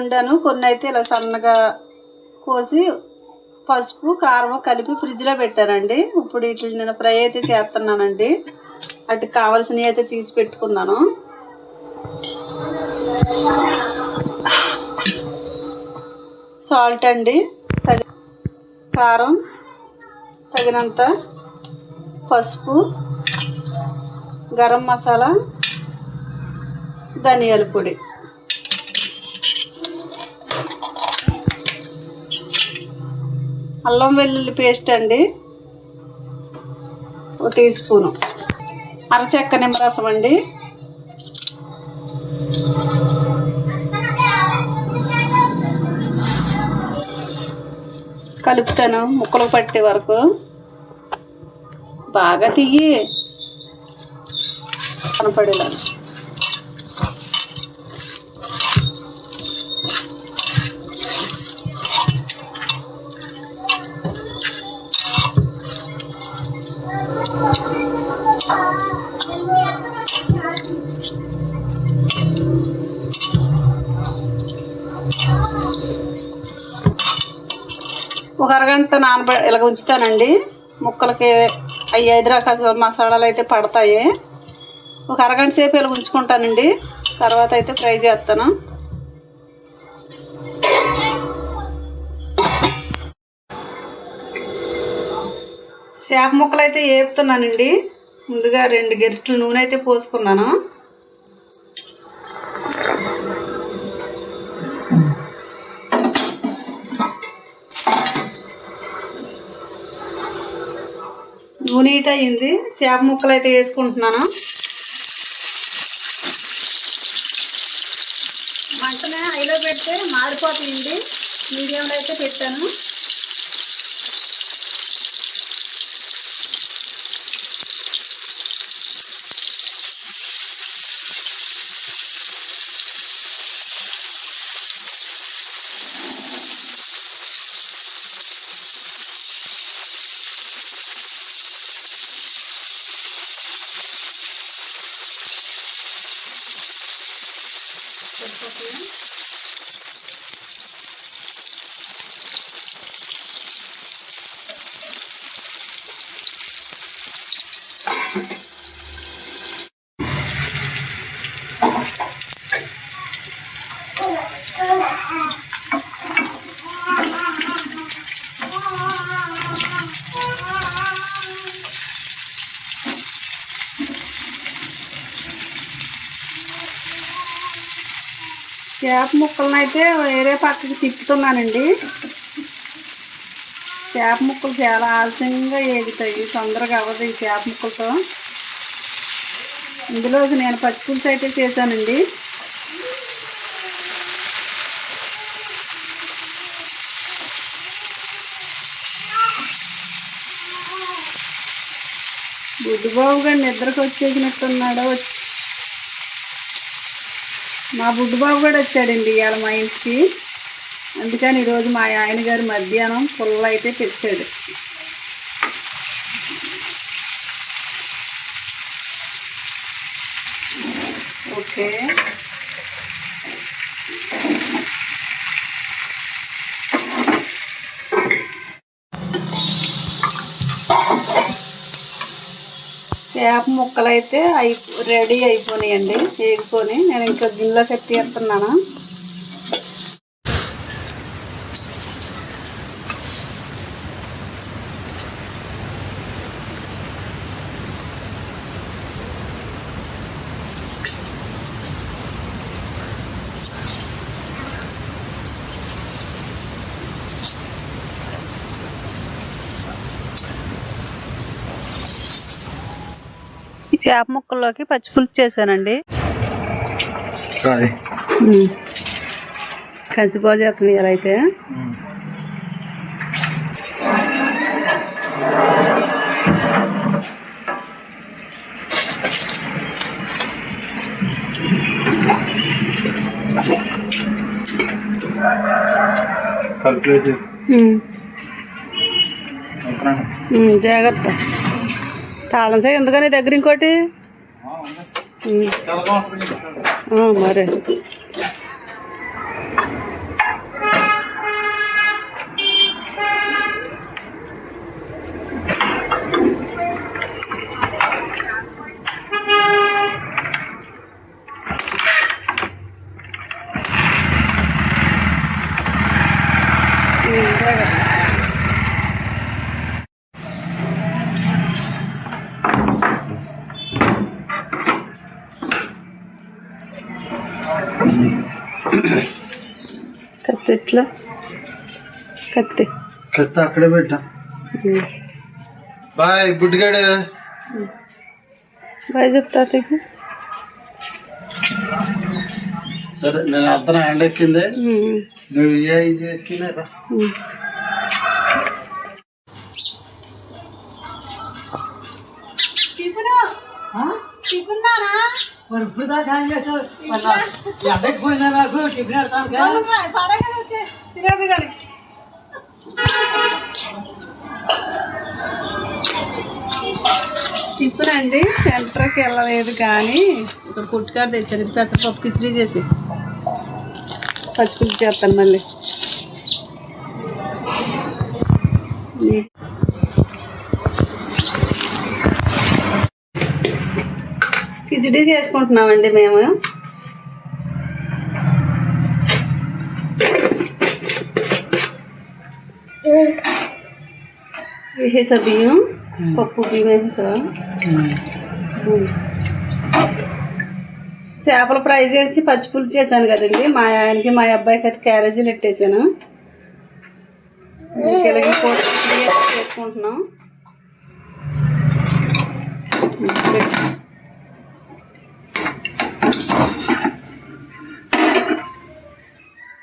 వండాను. కొన్ని అయితే ఇలా సన్నగా కోసి పసుపు కారం కలిపి ఫ్రిడ్జ్లో పెట్టానండి. ఇప్పుడు ఇట్లా నేను ఫ్రై అయితే చేస్తున్నానండి. అటు కావాల్సినవి అయితే తీసి పెట్టుకున్నాను. సాల్ట్ అండి. తగి కారం తగినంత పసుపు గరం మసాలా ధనియాల పొడి. అల్లం వెల్లుల్లి పేస్ట్ అండి. ఒక టీ స్పూను. అరచెక్క నిమ్మరసం అండి. కలుపుతాను ముక్కలు పట్టే వరకు. బాగా తీయి కనపడేలా ఒక అరగంట నానబె ఇలాగ ఉంచుతానండి. ముక్కలకి అవి ఐదు రకాల మసాలాలు అయితే పడతాయి. ఒక అరగంట సేపు ఇలా ఉంచుకుంటానండి. తర్వాత అయితే ఫ్రై చేస్తాను. చేప ముక్కలు అయితే వేపుతున్నానండి ముందుగా రెండు గరిటెలు నూనె అయితే పోసుకున్నాను. నూనె అయింది చేప ముక్కలు అయితే వేసుకుంటున్నాను. మంటనే హైలో పెడితే మాడిపోతుంది. మీడియంలో అయితే పెట్టాను. చేప ముక్కలను అయితే వేరే పక్కకి తిప్పుతున్నానండి. చేప ముక్కలు చాలా ఆలస్యంగా ఏగుతాయి తొందరగా అవ్వదు ఈ చేప ముక్కలతో. ఇందులో నేను పచ్చిపులుసు అయితే చేశానండి. బుడ్డుబాబు గారు నిద్రకు వచ్చేసినట్టున్నాడు వచ్చి మా బుడ్డుబాబు కూడా వచ్చాడండి ఇవాళ మా ఇంటికి. అందుకని ఈరోజు మా ఆయన గారు మధ్యాహ్నం పుల్ల అయితే తెచ్చాడు ఓకే. చేప ముక్కలు అయితే అయి రెడీ అయిపోయినాయండి వేగిపోయి నేను ఇంకా గిన్నెలోకి ఎత్తేస్తున్నాను ఈ చేప ముక్కల్లోకి పచ్చిపులుసు చేశానండి. కంచిపోజు చేస్తుంది ఇలా అయితే. జాగ్రత్త. తాళం చేయి ఎందుకని దగ్గర ఇంకోటి? మరి. కత్తి ఎట్లా కత్తి కత్తి అక్కడే పెట్టా బాయ్ గుడ్డిగాడు బాయ్ చెప్తా అత్తయ్యకి. సరే నేను అర్థం హ్యాండ్ ఎక్కింది ఉమ్. నువ్వు ఏ ఇది ఎక్కినారా ఉమ్. మరి ఇప్పుడు దాకా ఏం చేసావు? మరి నా- ఎండకి పోయినా నాకు టిఫిన్ పెడతాను కదా. టిఫిన్ అండి సెంటర్కి వెళ్ళలేదు కానీ. ఇక్కడ కుట్టుకాడ తెచ్చాను ఇది పెసరపప్పు కిచడీ చేసి. పచ్చిపులుసు చేస్తాను మళ్ళీ. కిచడీ చేసుకుంటున్నామండి మేము. వేసేసా బియ్యం పప్పు బియ్యం వేసేసా చేపలు ఫ్రై చేసి పచ్చి పులుసు చేశాను కదండి. మా ఆయనకి మా అబ్బాయికి అయితే క్యారేజీలు పెట్టేశాను. ఇలాగే చేసుకుంటున్నాం.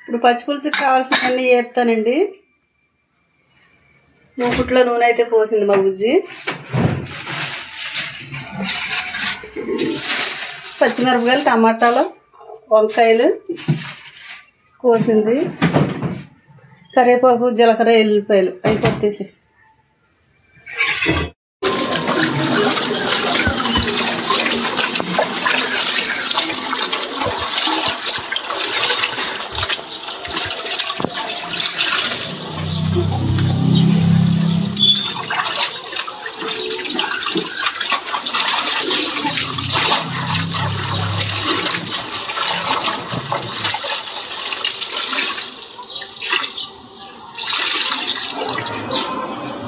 ఇప్పుడు పచ్చి పులుసుకి కావాల్సినవన్నీ వేపుతానండి. మూకుట్లో నూనె అయితే పోసింది మా బుజ్జి. పచ్చిమిరపకాయలు టమాటాలు వంకాయలు కోసింది. కరివేపాకు జీలకర్ర ఎల్లిపాయలు. అవి కొట్టేసి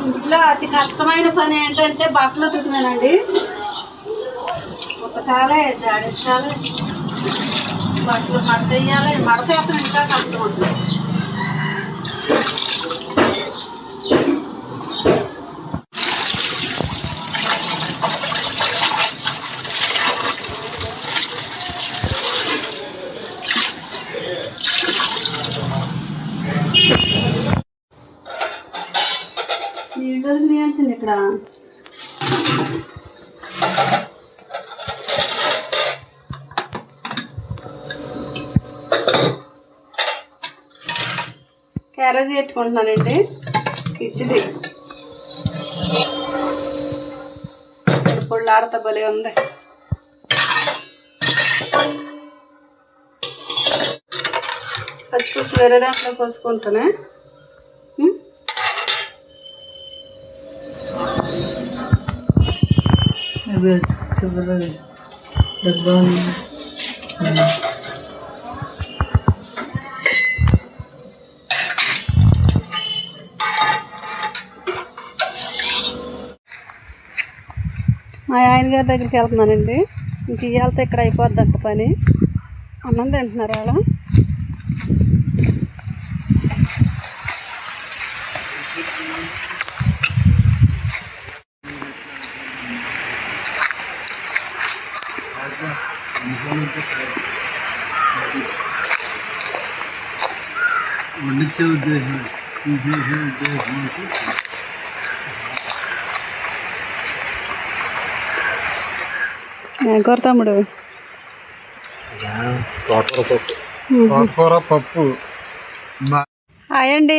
ఇంట్లో అతి కష్టమైన పని ఏంటంటే బట్టలు ఉతుకునేనండి ఉతకాలే జాడించాలి బట్టలు మడత వేయాలి. మడత వేస్తాం ఇంకా కష్టం అసలు నీళ్ళు నీయాల్సింది ఇక్కడ క్యారేజ్ పెట్టుకుంటున్నానండి. కిచిడి. పొళ్ళు ఆడతా భలే ఉంది. పచ్చిపులుసు వేరే దాంట్లో పోసుకుంటానే. మా ఆయన గారి దగ్గరికి వెళ్తున్నానండి. ఇంక ఇవాళతో ఇక్కడ అయిపోద్ది అంట పని. అన్నం తింటున్నారు వాళ్ళ వండించే ఉద్దేశం తీసేసే ఉద్దేశం కూర తమ్ముడు? తోటకూర పప్పు. హాయ్ అండి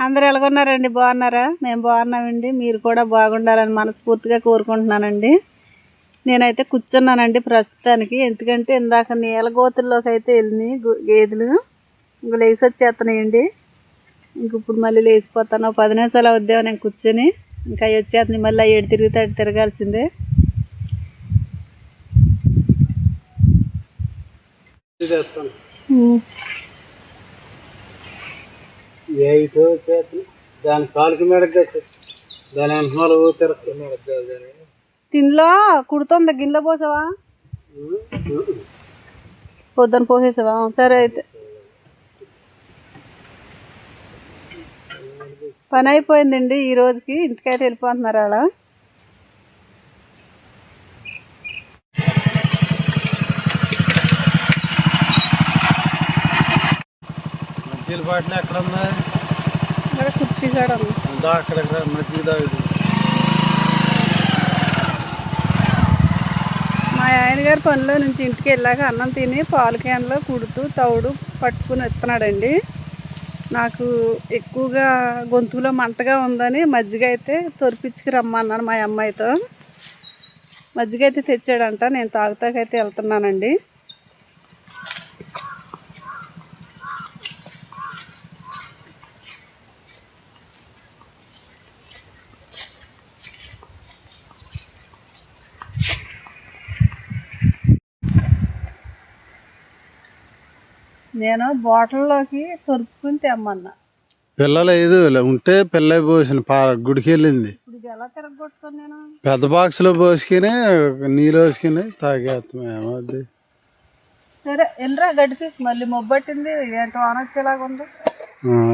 అందరు ఎలాగొన్నారండి? బాగున్నారా? మేము బాగున్నామండి. మీరు కూడా బాగుండాలని మనస్ఫూర్తిగా కోరుకుంటున్నానండి. నేనైతే కూర్చున్నానండి ప్రస్తుతానికి. ఎందుకంటే ఇందాక నీల గోతుల్లోకి అయితే వెళ్ళినాయి గేదెలు. ఇంక లేచి వచ్చేస్తున్నాయండి ఇంక ఇప్పుడు మళ్ళీ లేచిపోతాను. పది నిమిషాలు అవుద్దాం నేను కూర్చొని. ఇంకా అవి వచ్చేస్తున్నాయి మళ్ళీ ఏడు తిరిగితే తిరగాల్సిందే. చేస్తాను. ఏటో చేతి దాని కాలుకి దాని తిరగ కుడుతుంది. గిన్నెలో పోసావా? పొద్దున పోసేసావా? సరే అయితే. పని అయిపోయిందండి ఈ రోజుకి. ఇంటికైతే వెళ్ళిపోతున్నారు అలా మజ్జిగ బాటిల్ ఎక్కడ ఉందా? ఇక్కడ కుర్చీ కూడా ఉంది. దా అక్కడ? మజ్జిగ మా ఆయన గారు పనిలో నుంచి ఇంటికి వెళ్ళాక అన్నం తిని పాలు క్యాన్లో కుడుతూ తౌడు పట్టుకుని ఎత్తున్నాడండి నాకు ఎక్కువగా గొంతులో మంటగా ఉందని మజ్జిగ అయితే తొరిపించుకు రమ్మన్నాను మా అమ్మాయితో. మజ్జిగ అయితే తెచ్చాడంట నేను తాగుతాకైతే వెళ్తున్నానండి. నేను బాటిల్లోకి తొరుపుకుని తెమ్మన్నా. పిల్లలు ఏదో ఇలా ఉంటే పిల్ల పోసిన గుడికి వెళ్ళింది. ఎలా తిరగొట్టుకొని నేను? పెద్ద బాక్స్లో పోసుకుని నీళ్ళు వేసుకుని తాగేస్తాం ఏమవుద్ది సరే ఎన్రా గడిపి మళ్ళీ మొబ్బట్టింది ఏంటో అనొచ్చేలాగా ఉంది.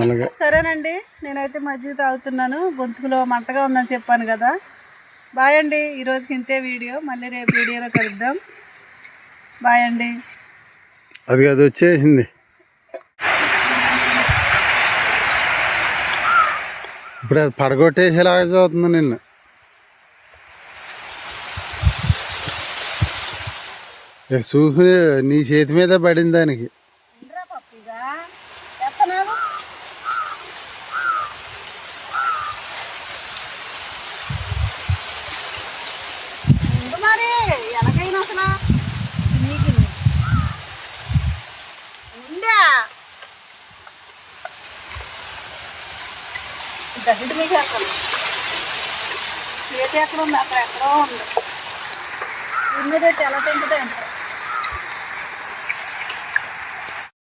అలాగే. సరేనండి నేనైతే మజ్జిగ తాగుతున్నాను గొంతుకులో మంటగా ఉందని చెప్పాను కదా. బాయ్ అండి ఈరోజుకి ఇంతే వీడియో మళ్ళీ రేపు వీడియోలో కలుద్దాం. బాయ్ అండి. అది అది వచ్చేసింది. ఇప్పుడు అది పడగొట్టేసేలాగా చూస్తుంది నిన్ను. చూసి నీ చేతి మీద పడింది దానికి. మరి. దగ్గర మీద వేస్తాను. చేతి ఎక్కడ ఉంది? అక్కడ ఎక్కడో ఉంది. దీని మీద ఎలా తింటుందో ఎంత